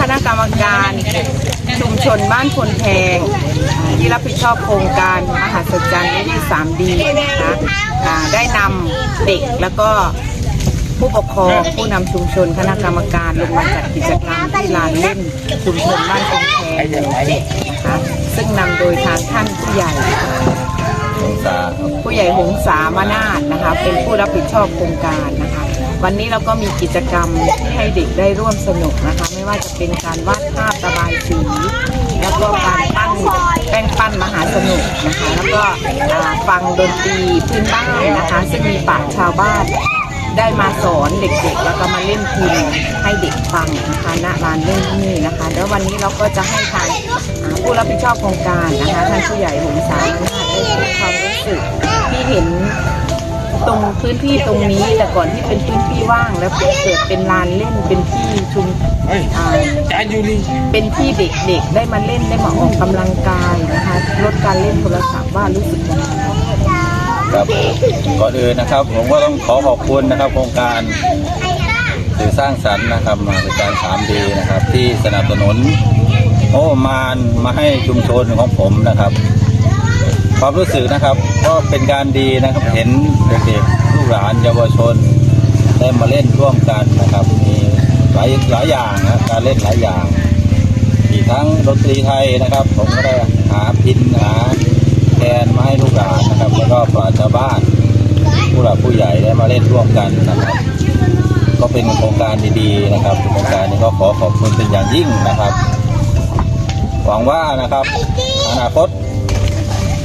คณะกรรมการชุมชนบ้านพลแพง ที่รับผิดชอบโครงการมหัศจรรย์วิถีสามดีนะคะได้นำเด็กแล้วก็ผู้ปกครองผู้นำชุมชนคณะกรรมการลงมาจัดกิจกรรมที่ลานเล่นชุมชนบ้านพลแพงนะคะซึ่งนำโดยทางท่านผู้ใหญ่ผู้ใหญ่หงสามานาถนะคะ เป็นผู้รับผิดชอบโครงการนะคะ วันนี้เราก็มีกิจกรรมให้เด็กได้ร่วมสนุกนะคะ ไม่ว่าจะเป็นการวาดภาพระบายสี แล้วก็การปั้นแป้งปั้นมหาสนุกนะคะ แล้วก็ฟังดนตรีพื้นบ้านนะคะ ซึ่งมีปาชญ์ชาวบ้านได้มาสอนเด็กๆ แล้วก็มาเล่นพิมพ์ให้เด็กฟังนะคะณลานเล่นที่นี่นะคะ แล้ววันนี้เราก็จะให้ทางอ่าผู้รับผิดชอบโครงการนะคะท่านผู้ใหญ่หงสานาถได้ความรู้สึกที่เห็น รงพื้นที่ตรงนี้แต่ก่อนที่เป็นพื้นที่ว่างแล้วเกิดเป็นลานเล่นเป็นที่ชุมอ่าจานอยู่นี่เป็นที่เด็กๆได้มาเล่นได้มาออกกำลังกายนะคะลดการเล่นโทรศัพท์ว่ารู้สึกยังไงครับก่อนอื่นนะครับ ผมก็ต้องขอขอบคุณนะครับ โครงการสื่อสร้างสรรค์นะครับมาเป็นการ 3D นะครับ ที่สนับสนุนโอ้มานมาให้ชุมชนของผมนะครับ ความรู้สึกนะครับ ก็เป็นการดีนะครับเห็นเด็กๆลูกหลานเยาวชนได้มาเล่นร่วมกันนะครับ มีหลายหลายอย่างนะการเล่นหลายอย่างอีกทั้งดนตรีไทยนะครับ ผมก็ได้หาพินหาแคนมาให้ลูกหลานนะครับ แล้วก็ปราชาวบ้านผู้หลักผู้ใหญ่ได้มาเล่นร่วมกันนะครับ ก็เป็นโครงการดีๆนะครับโครงการนี้ก็ขอขอบคุณเป็นอย่างยิ่งนะครับ หวังว่านะครับ อนาคต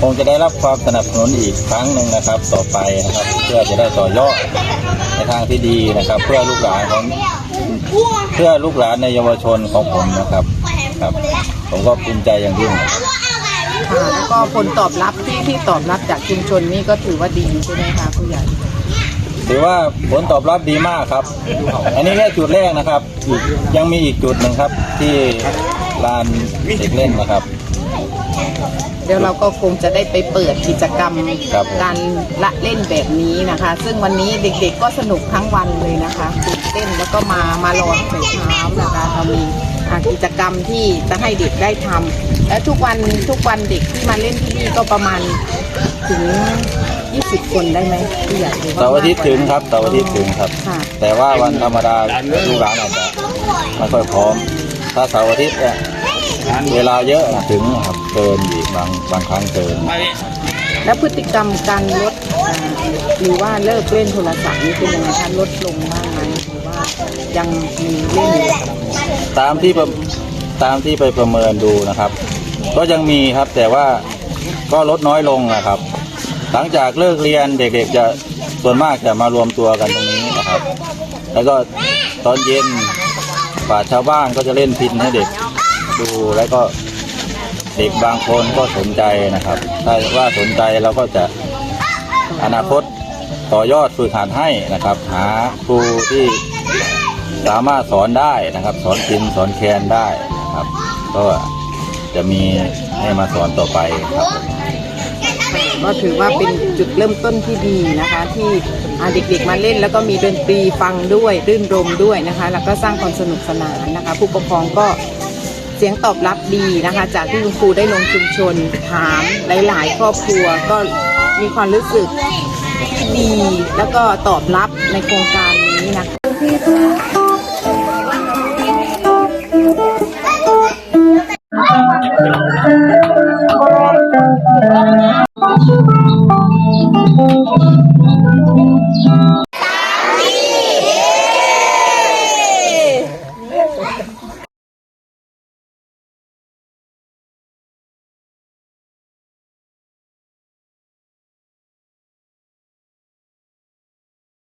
คงจะได้รับความสนับสนุนอีกครั้งหนึ่งนะครับ ต่อไปนะครับ เพื่อจะได้ต่อยอดในทางที่ดีนะครับ เพื่อลูกหลานของเพื่อลูกหลานในเยาวชนของผมนะครับครับ ผมก็ภูมิใจอย่างยิ่งค่ะแล้วก็ผลตอบรับที่ที่ตอบรับจากชุมชนนี่ก็ถือว่าดีใช่ไหมคะผู้ใหญ่ถือว่าผลตอบรับดีมากครับ อันนี้แค่จุดแรกนะครับอีกยังมีอีกจุดหนึ่งครับ ที่ลานเด็กเล่นนะครับ เดี๋ยวเราก็คงจะได้ไปเปิดกิจกรรมครับผมการละเล่นแบบนี้นะคะ ซึ่งวันนี้เด็กๆก็สนุกทั้งวันเลยนะคะตื่นเต้นแล้วก็มามารอตั้งแต่เช้านะคะเรามีอ่ากิจกรรมที่จะให้เด็กได้ทำและทุกวันทุกวันเด็กที่มาเล่นที่นี่ก็ประมาณถึง 20 คนได้ไหมผู้ใหญ่หรือเสาร์อาทิตย์ถึงครับเสาร์อาทิตย์ถึงครับ ค่ะ แต่ว่าวันธรรมดาลูกหลานอาจจะไม่ค่อยพร้อม ถ้าเสาร์อาทิตย์เนี่ย เวลาเยอะนะถึงครับเกินอีกบางบางครั้งเกิน แล้วพฤติกรรมการลดอ่าหรือว่าเลิกเล่นโทรศัพท์นี่เป็นยังไงคะลดลงบ้างไหมหรือว่ายังมีเล่นอยู่ตามที่ประตามที่ไปประเมินดูนะครับ ก็ยังมีครับแต่ว่าก็ลดน้อยลงนะครับ หลังจากเลิกเรียนเด็กๆจะส่วนมากจะมารวมตัวกันตรงนี้นะครับ แล้วก็ตอนเย็นป่าชาวบ้านก็จะเล่นพินให้เด็ก ดูแล้วก็เด็กบางคนก็สนใจนะครับ ถ้าว่าสนใจเราก็จะอนาคตต่อยอดฝึกหัดให้นะครับ หาครูที่สามารถสอนได้นะครับ สอนพินสอนแคนได้นะครับ ก็จะมีให้มาสอนต่อไปครับก็ถือว่าเป็นจุดเริ่มต้นที่ดีนะคะ ที่เด็กๆมาเล่น แล้วก็มีดนตรีฟังด้วยรื่นรมด้วยนะคะ แล้วก็สร้างความสนุกสนานนะคะ ผู้ปกครองก็ เสียงตอบรับดีนะคะ จากที่คุณครูได้ลงชุมชนถามหลาย ๆ ครอบครัวก็มีความรู้สึกที่ดี แล้วก็ตอบรับในโครงการนี้นะคะ